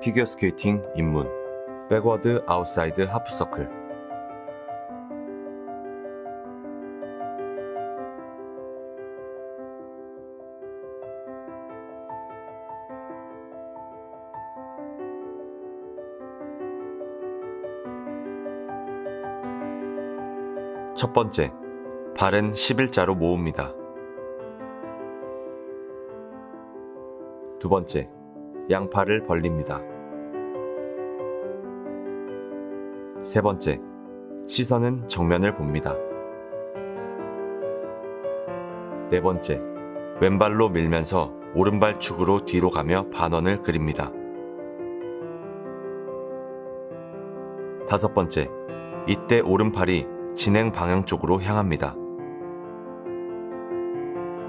피겨스케이팅 입문 백워드 아웃사이드 하프서클 첫 번째, 발은 11자로 모읍니다. 두 번째, 양팔을 벌립니다. 세 번째, 시선은 정면을 봅니다. 네 번째, 왼발로 밀면서 오른발 축으로 뒤로 가며 반원을 그립니다. 다섯 번째, 이때 오른팔이 진행 방향 쪽으로 향합니다.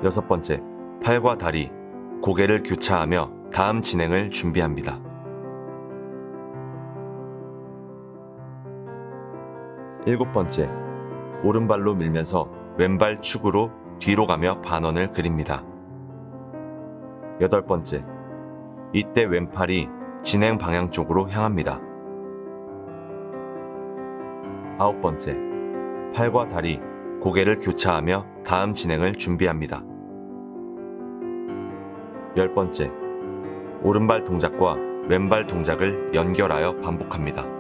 여섯 번째, 팔과 다리, 고개를 교차하며 다음 진행을 준비합니다. 일곱 번째, 오른발로 밀면서 왼발 축으로 뒤로 가며 반원을 그립니다. 여덟 번째, 이때 왼팔이 진행 방향 쪽으로 향합니다. 아홉 번째, 팔과 다리, 고개를 교차하며 다음 진행을 준비합니다. 열 번째, 오른발 동작과 왼발 동작을 연결하여 반복합니다.